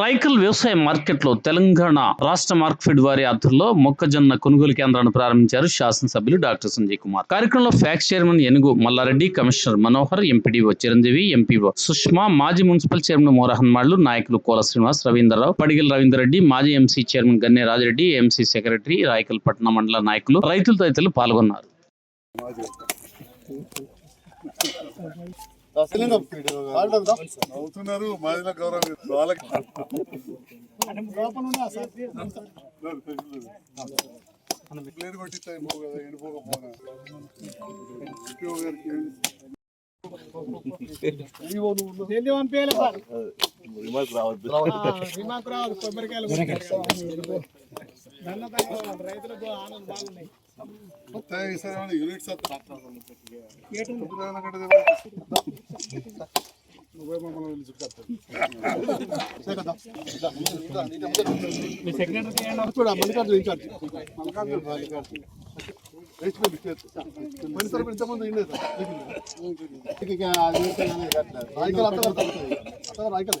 రైకల్ వ్యవసాయ మార్కెట్లో తెలంగాణ రాష్ట్ర మార్క్ఫెడ్ వారి ఆధ్వర్యంలో మొక్కజొన్న కొనుగోలు కేంద్రాన్ని ప్రారంభించారు శాసనసభ్యులు డాక్టర్ సంజయ్ కుమార్. కార్యక్రమంలో PACS chairman Enugu Mallareddy commissioner Manohar MPDO Chiranjeevi MPO Sushma మాజీ మున్సిపల్ చైర్మన్ మోరహన్ మాళ్ళు నాయకులు కోల శ్రీనివాస్ రవీంద్రరావు పడిగల రవీందర్ రెడ్డి మాజీ MC chairman Ganne Rajireddy MC secretary Raikal పట్టణ మండల నాయకులు రైతులు తదితరులు పాల్గొన్నారు. అవుతున్నారు మాదిల గౌరవం వాళ్ళకి ప్లేట్ కొట్టిస్తా అయిపో కదా పంపేయాలి సార్. రిమార్క్ రావాలి కొబ్బరికాయలు. రైతులకు ఆనందం బాగున్నాయి యూనిట్స్ మల్లికార్జున ఇన్ఛార్జ్ మల్లికార్జున మల్లికార్జున మనిసారి ఇంతకుముందు ఇండే రాయకల్ అంతా రాయకల్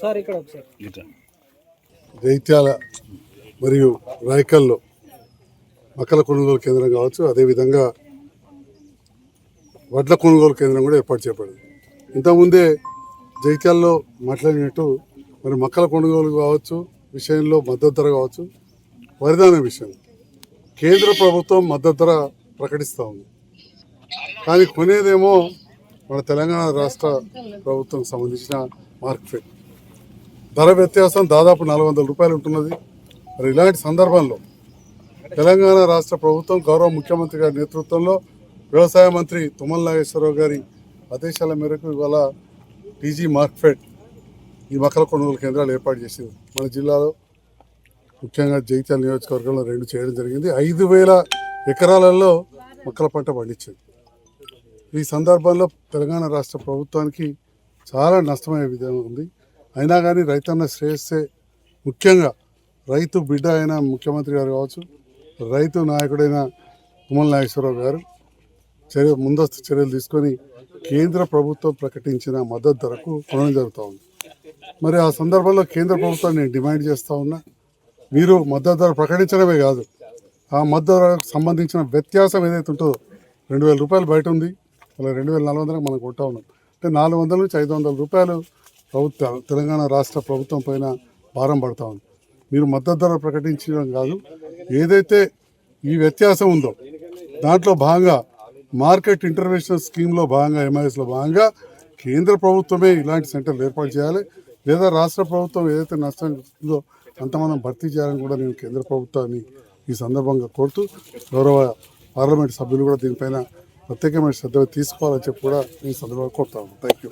సార్ ఇక్కడ ఒకసారి జైత్యాల మరియు రాయకల్లో మొక్కల కొనుగోలు కేంద్రం కావచ్చు అదేవిధంగా వడ్ల కొనుగోలు కేంద్రం కూడా ఏర్పాటు చేయబడింది. ఇంతకుముందే జైత్యాల్లో మాట్లాడినట్టు మరి మొక్కల కొనుగోలు కావచ్చు విషయంలో మద్దతు ధర కావచ్చు వరిధాన విషయం. కేంద్ర ప్రభుత్వం మద్దతు ధర ప్రకటిస్తూ ఉంది. కానీ కొనేదేమో మన తెలంగాణ రాష్ట్ర ప్రభుత్వం సంబంధించిన మార్కెట్ ధర వ్యత్యాసం దాదాపు నాలుగు వందల రూపాయలు ఉంటున్నది. మరి ఇలాంటి సందర్భంలో తెలంగాణ రాష్ట్ర ప్రభుత్వం గౌరవ ముఖ్యమంత్రి గారి నేతృత్వంలో వ్యవసాయ మంత్రి తుమ్మల నాగేశ్వరరావు గారి ఆదేశాల మేరకు ఇవాళ టీజీ మార్క్ఫెడ్ ఈ మొక్కల కొనుగోలు కేంద్రాలు ఏర్పాటు చేసింది. మన జిల్లాలో ముఖ్యంగా జగిత్యాల నియోజకవర్గంలో రెండు చేయడం జరిగింది. ఐదు వేల ఎకరాలలో మొక్కల పంట పండించింది. ఈ సందర్భంలో తెలంగాణ రాష్ట్ర ప్రభుత్వానికి చాలా నష్టమయ్యే విధంగా ఉంది. అయినా కానీ రైతన్న శ్రేయస్సే ముఖ్యంగా రైతు బిడ్డ అయిన ముఖ్యమంత్రి గారు కావచ్చు రైతు నాయకుడైన తుమ్మల నాగేశ్వరరావు గారు చర్య ముందస్తు చర్యలు తీసుకొని కేంద్ర ప్రభుత్వం ప్రకటించిన మద్దతు ధరకు కొనడం జరుగుతూ ఉంది. మరి ఆ సందర్భంలో కేంద్ర ప్రభుత్వాన్ని నేను డిమాండ్ చేస్తూ ఉన్నా మీరు మద్దతు ధర ప్రకటించడమే కాదు ఆ మద్దతు ధరకు సంబంధించిన వ్యత్యాసం ఏదైతే ఉంటుందో రెండు వేల రూపాయలు బయట ఉంది అలా రెండు వేల నాలుగు వందలకు మనం కొంటా ఉన్నాం. అంటే నాలుగు వందల నుంచి ఐదు వందల రూపాయలు ప్రభుత్వ తెలంగాణ రాష్ట్ర ప్రభుత్వం పైన భారం పడతా ఉంది. మీరు మద్దతు ధర ప్రకటించడం కాదు ఏదైతే ఈ వ్యత్యాసం ఉందో దాంట్లో భాగంగా మార్కెట్ ఇంటర్వెన్షన్ స్కీమ్లో భాగంగా ఎంఐఎస్లో భాగంగా కేంద్ర ప్రభుత్వమే ఇలాంటి సెంటర్లు ఏర్పాటు చేయాలి. లేదా రాష్ట్ర ప్రభుత్వం ఏదైతే నష్టం ఉందో అంత మనం భర్తీ చేయాలని కూడా నేను కేంద్ర ప్రభుత్వాన్ని ఈ సందర్భంగా కోరుతూ గౌరవ పార్లమెంట్ సభ్యులు కూడా దీనిపైన ప్రత్యేకమైన శ్రద్ధ తీసుకోవాలని చెప్పి కూడా ఈ సందర్భంగా కోరుతాను థ్యాంక్ యూ